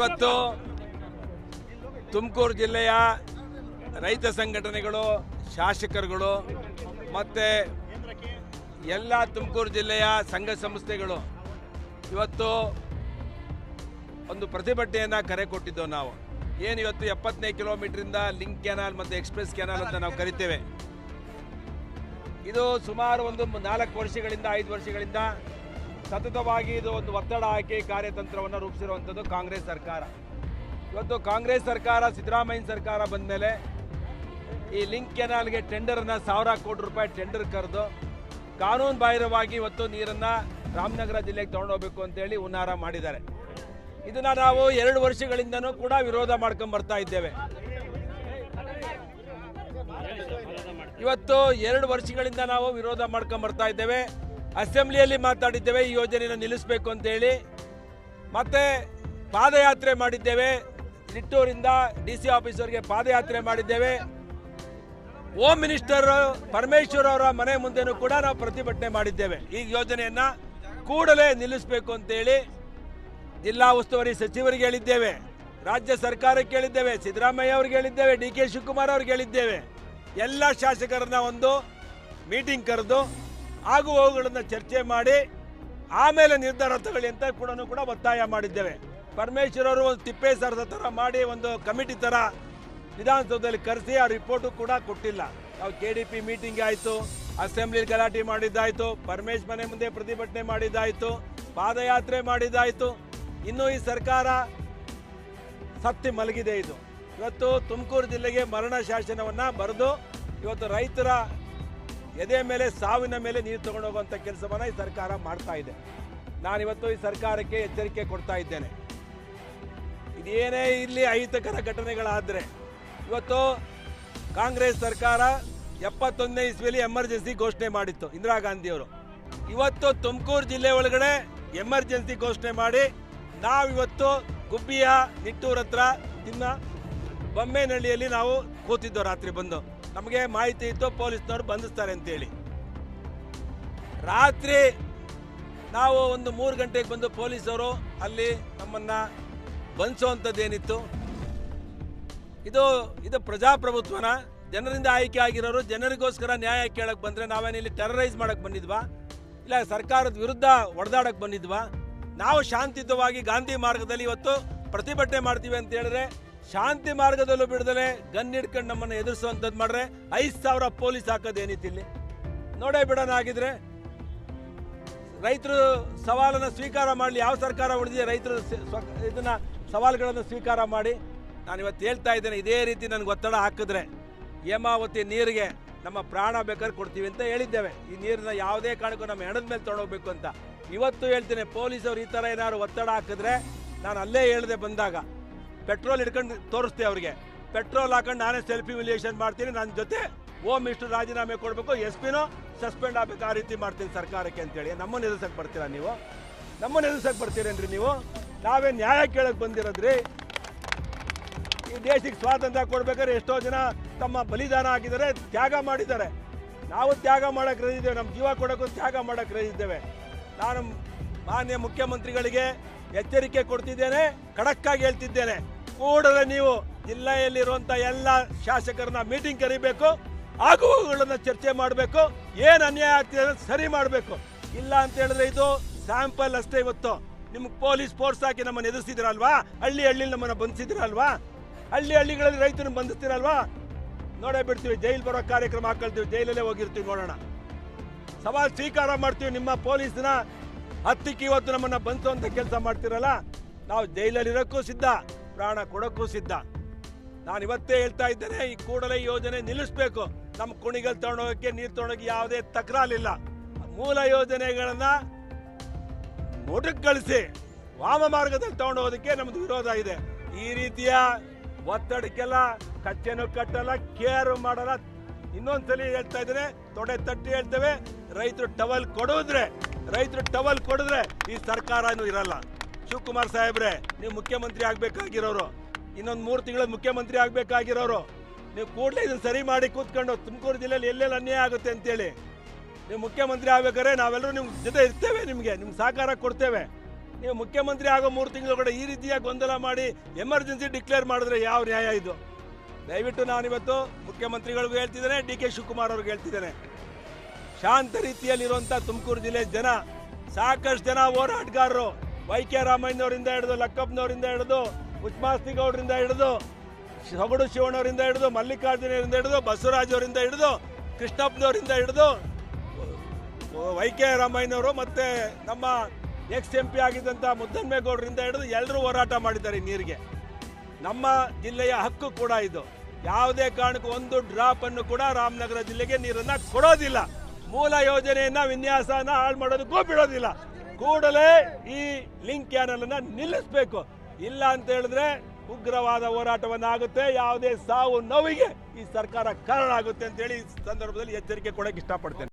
ಇವತ್ತು ತುಮಕೂರು ಜಿಲ್ಲೆಯ ರೈತ ಸಂಘಟನೆಗಳು, ಶಾಸಕರುಗಳು ಮತ್ತು ಎಲ್ಲ ತುಮಕೂರು ಜಿಲ್ಲೆಯ ಸಂಘ ಸಂಸ್ಥೆಗಳು ಇವತ್ತು ಒಂದು ಪ್ರತಿಭಟನೆಯನ್ನು ಕರೆ ಕೊಟ್ಟಿದ್ದೆವು ನಾವು. ಏನು ಇವತ್ತು ಎಪ್ಪತ್ತನೇ ಕಿಲೋಮೀಟ್ರಿಂದ ಲಿಂಕ್ ಕ್ಯಾನಲ್ ಮತ್ತು ಎಕ್ಸ್ಪ್ರೆಸ್ ಕ್ಯಾನಲ್ ಅಂತ ನಾವು ಕರಿತೇವೆ. ಇದು ಸುಮಾರು ಒಂದು ನಾಲ್ಕು ವರ್ಷಗಳಿಂದ, ಐದು ವರ್ಷಗಳಿಂದ ಸತತವಾಗಿ ಇದು ಒಂದು ಒತ್ತಡ ಹಾಕಿ ಕಾರ್ಯತಂತ್ರವನ್ನು ರೂಪಿಸಿರುವಂಥದ್ದು ಕಾಂಗ್ರೆಸ್ ಸರ್ಕಾರ. ಇವತ್ತು ಕಾಂಗ್ರೆಸ್ ಸರ್ಕಾರ, ಸಿದ್ದರಾಮಯ್ಯ ಸರ್ಕಾರ ಬಂದ ಮೇಲೆ ಈ ಲಿಂಕ್ ಕೆನಾಲ್ಗೆ ಟೆಂಡರನ್ನು ಸಾವಿರ ಕೋಟಿ ರೂಪಾಯಿ ಟೆಂಡರ್ ಕರೆದು ಕಾನೂನು ಬಾಹಿರವಾಗಿ ಇವತ್ತು ನೀರನ್ನು ರಾಮನಗರ ಜಿಲ್ಲೆಗೆ ತಗೊಂಡೋಗ್ಬೇಕು ಅಂತೇಳಿ ಉನ್ನಾರ ಮಾಡಿದ್ದಾರೆ. ಇದನ್ನ ನಾವು ಎರಡು ವರ್ಷಗಳಿಂದನೂ ಕೂಡ ವಿರೋಧ ಮಾಡ್ಕೊಂಡು ಬರ್ತಾ ಇದ್ದೇವೆ. ಇವತ್ತು ಎರಡು ವರ್ಷಗಳಿಂದ ನಾವು ವಿರೋಧ ಮಾಡ್ಕೊಂಡ್ ಬರ್ತಾ ಇದ್ದೇವೆ. ಅಸೆಂಬ್ಲಿಯಲ್ಲಿ ಮಾತಾಡಿದ್ದೇವೆ, ಈ ಯೋಜನೆಯನ್ನು ನಿಲ್ಲಿಸಬೇಕು ಅಂತೇಳಿ ಮತ್ತೆ ಪಾದಯಾತ್ರೆ ಮಾಡಿದ್ದೇವೆ. ನಿಟ್ಟೂರಿಂದ ಡಿ ಸಿ ಆಫೀಸರ್ಗೆ ಪಾದಯಾತ್ರೆ ಮಾಡಿದ್ದೇವೆ. ಹೋಮ್ ಮಿನಿಸ್ಟರ್ ಪರಮೇಶ್ವರ್ ಅವರ ಮನೆ ಮುಂದೆನೂ ಕೂಡ ನಾವು ಪ್ರತಿಭಟನೆ ಮಾಡಿದ್ದೇವೆ. ಈ ಯೋಜನೆಯನ್ನ ಕೂಡಲೇ ನಿಲ್ಲಿಸಬೇಕು ಅಂತೇಳಿ ಜಿಲ್ಲಾ ಉಸ್ತುವಾರಿ ಸಚಿವರಿಗೆ ಹೇಳಿದ್ದೇವೆ. ರಾಜ್ಯ ಸರ್ಕಾರಕ್ಕೆ ಹೇಳಿದ್ದೇವೆ. ಸಿದ್ದರಾಮಯ್ಯ ಅವ್ರಿಗೆ ಹೇಳಿದ್ದೇವೆ. ಡಿ ಕೆ ಶಿವಕುಮಾರ್ ಅವ್ರಿಗೆ ಹೇಳಿದ್ದೇವೆ. ಎಲ್ಲ ಶಾಸಕರನ್ನ ಒಂದು ಮೀಟಿಂಗ್ ಕರೆದು ಆಗು ಹೋಗುಗಳನ್ನು ಚರ್ಚೆ ಮಾಡಿ ಆಮೇಲೆ ನಿರ್ಧಾರ ತಗೊಳ್ಳಿ ಅಂತ ಕೂಡ ಕೂಡ ಒತ್ತಾಯ ಮಾಡಿದ್ದೇವೆ. ಪರಮೇಶ್ವರ್ ಅವರು ಒಂದು ತಿಪ್ಪೆ ಸರದ ಥರ ಮಾಡಿ ಒಂದು ಕಮಿಟಿ ಥರ ವಿಧಾನಸೌಧದಲ್ಲಿ ಕರೆಸಿ ಆ ರಿಪೋರ್ಟು ಕೂಡ ಕೊಟ್ಟಿಲ್ಲ. ನಾವು ಕೆ ಡಿ ಪಿ ಮೀಟಿಂಗ್ ಆಯಿತು ಅಸೆಂಬ್ಲಿ ಗಲಾಟೆ ಮಾಡಿದ್ದಾಯಿತು, ಪರಮೇಶ್ ಮನೆ ಮುಂದೆ ಪ್ರತಿಭಟನೆ ಮಾಡಿದ್ದಾಯಿತು, ಪಾದಯಾತ್ರೆ ಮಾಡಿದ್ದಾಯಿತು. ಇನ್ನು ಈ ಸರ್ಕಾರ ಸತ್ತಿ ಮಲಗಿದೆ ಇದು. ಇವತ್ತು ತುಮಕೂರು ಜಿಲ್ಲೆಗೆ ಮರಣ ಶಾಸನವನ್ನು ಬರೆದು ಇವತ್ತು ರೈತರ ಎದೆ ಮೇಲೆ, ಸಾವಿನ ಮೇಲೆ ನೀರು ತಗೊಂಡು ಕೆಲಸವನ್ನು ಕೆಲಸವನ್ನ ಈ ಸರ್ಕಾರ ಮಾಡ್ತಾ ಇದೆ. ನಾನಿವತ್ತು ಈ ಸರ್ಕಾರಕ್ಕೆ ಎಚ್ಚರಿಕೆ ಕೊಡ್ತಾ ಇದ್ದೇನೆ. ಇದೇನೇ ಇಲ್ಲಿ ಅಹಿತಕರ ಘಟನೆಗಳಾದರೆ, ಇವತ್ತು ಕಾಂಗ್ರೆಸ್ ಸರ್ಕಾರ ಎಪ್ಪತ್ತೊಂದನೇ ಇಸ್ವಿಯಲ್ಲಿ ಎಮರ್ಜೆನ್ಸಿ ಘೋಷಣೆ ಮಾಡಿತ್ತು, ಇಂದಿರಾ ಗಾಂಧಿಯವರು. ಇವತ್ತು ತುಮಕೂರು ಜಿಲ್ಲೆ ಒಳಗಡೆ ಎಮರ್ಜೆನ್ಸಿ ಘೋಷಣೆ ಮಾಡಿ, ನಾವಿವತ್ತು ಗುಬ್ಬಿಯ ನಿಟ್ಟೂರ್ ಹತ್ರ ತಿನ್ನ ಬೊಮ್ಮೇನಹಳ್ಳಿಯಲ್ಲಿ ನಾವು ಕೂತಿದ್ದೋ ರಾತ್ರಿ ಬಂದು. ನಮಗೆ ಮಾಹಿತಿ ಇತ್ತು, ಪೊಲೀಸ್ನವರು ಬಂಧಿಸ್ತಾರೆ ಅಂತೇಳಿ. ರಾತ್ರಿ ನಾವು ಒಂದು ಮೂರು ಗಂಟೆಗೆ ಬಂದು ಪೊಲೀಸರು ಅಲ್ಲಿ ನಮ್ಮನ್ನ ಬಂಧಿಸುವಂಥದ್ದೇನಿತ್ತು. ಇದು ಇದು ಪ್ರಜಾಪ್ರಭುತ್ವನ, ಜನರಿಂದ ಆಯ್ಕೆ ಆಗಿರೋರು ಜನರಿಗೋಸ್ಕರ ನ್ಯಾಯ ಕೇಳಕ್ ಬಂದ್ರೆ ನಾವೇನಿಲ್ಲಿ ಟೆರರೈಸ್ ಮಾಡಕ್ ಬಂದಿದ್ವಾ? ಇಲ್ಲ ಸರ್ಕಾರದ ವಿರುದ್ಧ ಹೊಡೆದಾಡಕ್ ಬಂದಿದ್ವಾ? ನಾವು ಶಾಂತಿಯುತವಾಗಿ ಗಾಂಧಿ ಮಾರ್ಗದಲ್ಲಿ ಇವತ್ತು ಪ್ರತಿಭಟನೆ ಮಾಡ್ತೀವಿ ಅಂತ ಹೇಳಿದ್ರೆ ಶಾಂತಿ ಮಾರ್ಗದಲ್ಲೂ ಬಿಡದಲೆ ಗನ್ ಹಿಡ್ಕೊಂಡು ನಮ್ಮನ್ನು ಎದುರಿಸುವಂಥದ್ದು ಮಾಡ್ರೆ ಐದು ಸಾವಿರ ಪೊಲೀಸ್ ಹಾಕೋದೇನಿತ್ತು ಇಲ್ಲಿ? ನೋಡೇ ಬಿಡೋಣ ಆಗಿದ್ರೆ ರೈತರು ಸವಾಲನ್ನ ಸ್ವೀಕಾರ ಮಾಡಲಿ, ಯಾವ ಸರ್ಕಾರ ಉಳಿದಿದೆ ರೈತರು ಇದನ್ನ ಸವಾಲುಗಳನ್ನು ಸ್ವೀಕಾರ ಮಾಡಿ. ನಾನು ಇವತ್ತು ಹೇಳ್ತಾ ಇದ್ದೇನೆ, ಇದೇ ರೀತಿ ನನಗೆ ಒತ್ತಡ ಹಾಕಿದ್ರೆ ಹೇಮಾವತಿ ನೀರಿಗೆ ನಮ್ಮ ಪ್ರಾಣ ಬೇಕಾದ್ರೆ ಕೊಡ್ತೀವಿ ಅಂತ ಹೇಳಿದ್ದೇವೆ. ಈ ನೀರನ್ನ ಯಾವುದೇ ಕಾರಣಕ್ಕೂ ನಮ್ಮ ಹೆಣದ ಮೇಲೆ ತೊಗೊಂಡೋಗ್ಬೇಕು ಅಂತ. ಇವತ್ತು ಹೇಳ್ತೇನೆ ಪೊಲೀಸರು ಈ ಥರ ಏನಾದ್ರು ಒತ್ತಡ ಹಾಕಿದ್ರೆ ನಾನು ಅಲ್ಲೇ ಹೇಳಿದೆ ಬಂದಾಗ. ಪೆಟ್ರೋಲ್ ಹಿಡ್ಕೊಂಡು ತೋರಿಸ್ತೆ ಅವ್ರಿಗೆ. ಪೆಟ್ರೋಲ್ ಹಾಕೊಂಡು ನಾನೇ ಸೆಲ್ಫಿ ವಿಲಿಯೇಷನ್ ಮಾಡ್ತೀನಿ ನನ್ನ ಜೊತೆ ಹೋಮ್ ಮಿನಿಸ್ಟರ್ ರಾಜೀನಾಮೆ ಕೊಡಬೇಕು, ಎಸ್ ಪಿನೂ ಸಸ್ಪೆಂಡ್ ಆಗಬೇಕು, ಆ ರೀತಿ ಮಾಡ್ತೀನಿ ಸರ್ಕಾರಕ್ಕೆ ಅಂತೇಳಿ. ನಮ್ಮನ್ನು ಎದುರ್ಸಕ್ಕೆ ಬರ್ತೀರಾ ನೀವು? ನಮ್ಮನ್ನು ಎದುರ್ಸಕ್ಕೆ ಬರ್ತೀರೇನ್ರಿ ನೀವು? ನಾವೇ ನ್ಯಾಯ ಕೇಳಕ್ಕೆ ಬಂದಿರೋದ್ರಿ. ಈ ದೇಶಕ್ಕೆ ಸ್ವಾತಂತ್ರ್ಯ ಕೊಡ್ಬೇಕಾದ್ರೆ ಎಷ್ಟೋ ಜನ ತಮ್ಮ ಬಲಿದಾನ ಹಾಕಿದ್ದಾರೆ ತ್ಯಾಗ ಮಾಡಿದ್ದಾರೆ. ನಾವು ತ್ಯಾಗ ಮಾಡೋಕ್ಕೆ ಇದ್ದೇವೆ ನಮ್ಮ ಜೀವ ಕೊಡೋಕ್ಕೂ ತ್ಯಾಗ ಮಾಡೋಕ್ಕೆ ಇದ್ದೇವೆ. ನಾನು ಮಾನ್ಯ ಮುಖ್ಯಮಂತ್ರಿಗಳಿಗೆ ಎಚ್ಚರಿಕೆ ಕೊಡ್ತಿದ್ದೇನೆ, ಖಡಕ್ಕಾಗಿ ಹೇಳ್ತಿದ್ದೇನೆ. ಕೂಡಲೇ ನೀವು ಜಿಲ್ಲೆಯಲ್ಲಿರುವಂಥ ಎಲ್ಲ ಶಾಸಕರನ್ನ ಮೀಟಿಂಗ್ ಕರಿಬೇಕು, ಆಗುವಗಳನ್ನ ಚರ್ಚೆ ಮಾಡಬೇಕು, ಏನು ಅನ್ಯಾಯ ಆಗ್ತಿದೆ ಸರಿ ಮಾಡಬೇಕು. ಇಲ್ಲ ಅಂತ ಹೇಳಿದ್ರೆ ಇದು ಸ್ಯಾಂಪಲ್ ಅಷ್ಟೇ ಇವತ್ತು. ನಿಮ್ಗೆ ಪೊಲೀಸ್ ಫೋರ್ಸ್ ಹಾಕಿ ನಮ್ಮನ್ನು ಎದುರಿಸಿದ್ರಲ್ವಾ? ಹಳ್ಳಿ ಹಳ್ಳಿ ನಮ್ಮನ್ನು ಬಂಧಿಸಿದ್ರಲ್ವಾ? ಹಳ್ಳಿ ಹಳ್ಳಿಗಳಲ್ಲಿ ರೈತರನ್ನ ಬಂಧಿಸ್ತಿರಲ್ವಾ? ನೋಡೇ ಬಿಡ್ತೀವಿ, ಜೈಲ್ ಬರೋ ಕಾರ್ಯಕ್ರಮ ಹಾಕೊಳ್ತೀವಿ, ಜೈಲಲ್ಲೇ ಹೋಗಿರ್ತೀವಿ ನೋಡೋಣ. ಸವಾಲ್ ಸ್ವೀಕಾರ ಮಾಡ್ತೀವಿ, ನಿಮ್ಮ ಪೊಲೀಸ್ನ ಹತ್ತಿಕ್ಕೆ ಇವತ್ತು ನಮ್ಮನ್ನ ಅಂತ ಕೆಲಸ ಮಾಡ್ತಿರಲ್ಲ? ನಾವು ಜೈಲಲ್ಲಿರೋಕ್ಕೂ ಸಿದ್ಧ. ಪ್ರಾಣ ಕೊಡೋಕ್ಕೂ ಸಿದ್ಧ. ನಾನು ಇವತ್ತೇ ಹೇಳ್ತಾ ಇದ್ದೇನೆ, ಈ ಕೂಡಲೇ ಯೋಜನೆ ನಿಲ್ಲಿಸಬೇಕು. ನಮ್ಮ ಕುಣಿಗಲ್ ತಗೊಂಡೋಗಕ್ಕೆ, ನೀರು ತಗೊಂಡೋಗಿ ಯಾವುದೇ ತಕರಾಲಿಲ್ಲ ಮೂಲ ಯೋಜನೆಗಳನ್ನ ಮುಟಕ್ಕೆ ಕಳಿಸಿ ವಾಮ ಮಾರ್ಗದಲ್ಲಿ ತಗೊಂಡೋಗೋದಕ್ಕೆ ನಮ್ದು ವಿರೋಧ ಇದೆ. ಈ ರೀತಿಯ ಒತ್ತಡಕ್ಕೆಲ್ಲ, ಕಚ್ಚೆನೂ ಕಟ್ಟಲ್ಲ, ಕೇರ್ ಮಾಡಲ್ಲ. ಇನ್ನೊಂದ್ಸಲಿ ಹೇಳ್ತಾ ಇದ್ದೇನೆ, ತೊಡೆ ತಟ್ಟಿ ಹೇಳ್ತೇವೆ, ರೈತರು ಟವಲ್ ಕೊಡಿದ್ರೆ, ರೈತರು ಟವಲ್ ಕೊಡಿದ್ರೆ ಈ ಸರ್ಕಾರನೂ ಇರಲ್ಲ. ಶಿವಕುಮಾರ್ ಸಾಹೇಬ್ರೆ, ನೀವು ಮುಖ್ಯಮಂತ್ರಿ ಆಗ್ಬೇಕಾಗಿರೋರು. ಇನ್ನೊಂದು ಮೂರು ತಿಂಗಳ ಮುಖ್ಯಮಂತ್ರಿ ಆಗ್ಬೇಕಾಗಿರೋರು. ನೀವು ಕೂಡಲೇ ಇದನ್ನ ಸರಿ ಮಾಡಿ ಕೂತ್ಕೊಂಡು ತುಮಕೂರು ಜಿಲ್ಲೆಯಲ್ಲಿ ಎಲ್ಲೆಲ್ಲಿ ಅನ್ಯಾಯ ಆಗುತ್ತೆ ಅಂತೇಳಿ. ನೀವು ಮುಖ್ಯಮಂತ್ರಿ ಆಗ್ಬೇಕಾದ್ರೆ ನಾವೆಲ್ಲರೂ ನಿಮ್ಮ ಜೊತೆ ಇರ್ತೇವೆ ನಿಮಗೆ, ನಿಮ್ಗೆ ಸಹಕಾರ ಕೊಡ್ತೇವೆ. ನೀವು ಮುಖ್ಯಮಂತ್ರಿ ಆಗೋ ಮೂರು ತಿಂಗಳು ಕೂಡ ಈ ರೀತಿಯ ಗೊಂದಲ ಮಾಡಿ ಎಮರ್ಜೆನ್ಸಿ ಡಿಕ್ಲೇರ್ ಮಾಡಿದ್ರೆ ಯಾವ ನ್ಯಾಯ ಇದು? ದಯವಿಟ್ಟು ನಾನಿವತ್ತು ಮುಖ್ಯಮಂತ್ರಿಗಳಿಗೂ ಹೇಳ್ತಿದ್ದೇನೆ, ಡಿ ಕೆ ಶಿವಕುಮಾರ್ ಅವ್ರಿಗೆ ಹೇಳ್ತಿದ್ದೇನೆ. ಶಾಂತ ರೀತಿಯಲ್ಲಿರುವಂಥ ತುಮಕೂರು ಜಿಲ್ಲೆ ಜನ, ಸಾಕಷ್ಟು ಜನ ಹೋರಾಟಗಾರರು. ವೈ ಕೆ ರಾಮಯ್ಯನವರಿಂದ ಹಿಡಿದು, ಲಕ್ಕಪ್ಪನವರಿಂದ ಹಿಡಿದು, ಉಚ್ಮಾಸ್ತಿಗೌಡರಿಂದ ಹಿಡಿದು, ಸೊಗಡು ಶಿವಣ್ಣವರಿಂದ ಹಿಡಿದು, ಮಲ್ಲಿಕಾರ್ಜುನರಿಂದ ಹಿಡಿದು ಬಸವರಾಜ್ ಅವರಿಂದ ಹಿಡಿದು, ಕೃಷ್ಣಪ್ಪನವರಿಂದ ಹಿಡಿದು ವೈ ಕೆ ರಾಮಯ್ಯನವರು ಮತ್ತೆ ನಮ್ಮ ಎಕ್ಸ್ ಎಂ ಪಿ ಆಗಿದ್ದಂಥ ಮುದ್ದನ್ಮೇಗೌಡರಿಂದ ಹಿಡಿದು ಎಲ್ಲರೂ ಹೋರಾಟ ಮಾಡಿದ್ದಾರೆ ನೀರಿಗೆ. ನಮ್ಮ ಜಿಲ್ಲೆಯ ಹಕ್ಕು ಕೂಡ ಇದು. ಯಾವುದೇ ಕಾರಣಕ್ಕೂ ಒಂದು ಡ್ರಾಪ್ ಅನ್ನು ಕೂಡ ರಾಮನಗರ ಜಿಲ್ಲೆಗೆ ನೀರನ್ನು ಕೊಡೋದಿಲ್ಲ. ಮೂಲ ಯೋಜನೆಯನ್ನು, ವಿನ್ಯಾಸನ ಹಾಳು ಮಾಡೋದಕ್ಕೂ ಬಿಡೋದಿಲ್ಲ. ಕೂಡಲೇ ಈ ಲಿಂಕ್ ಕ್ಯಾನಲ್ ಅನ್ನ ನಿಲ್ಲಿಸಬೇಕು. ಇಲ್ಲ ಅಂತ ಹೇಳಿದ್ರೆ ಉಗ್ರವಾದ ಹೋರಾಟವನ್ನ ಆಗುತ್ತೆ ಯಾವುದೇ ಸಾವು ನೋವಿಗೆ ಈ ಸರ್ಕಾರ ಕಾರಣ ಆಗುತ್ತೆ ಅಂತ ಹೇಳಿ ಸಂದರ್ಭದಲ್ಲಿ ಎಚ್ಚರಿಕೆ ಕೊಡಕ್ಕೆ ಇಷ್ಟಪಡ್ತೇನೆ.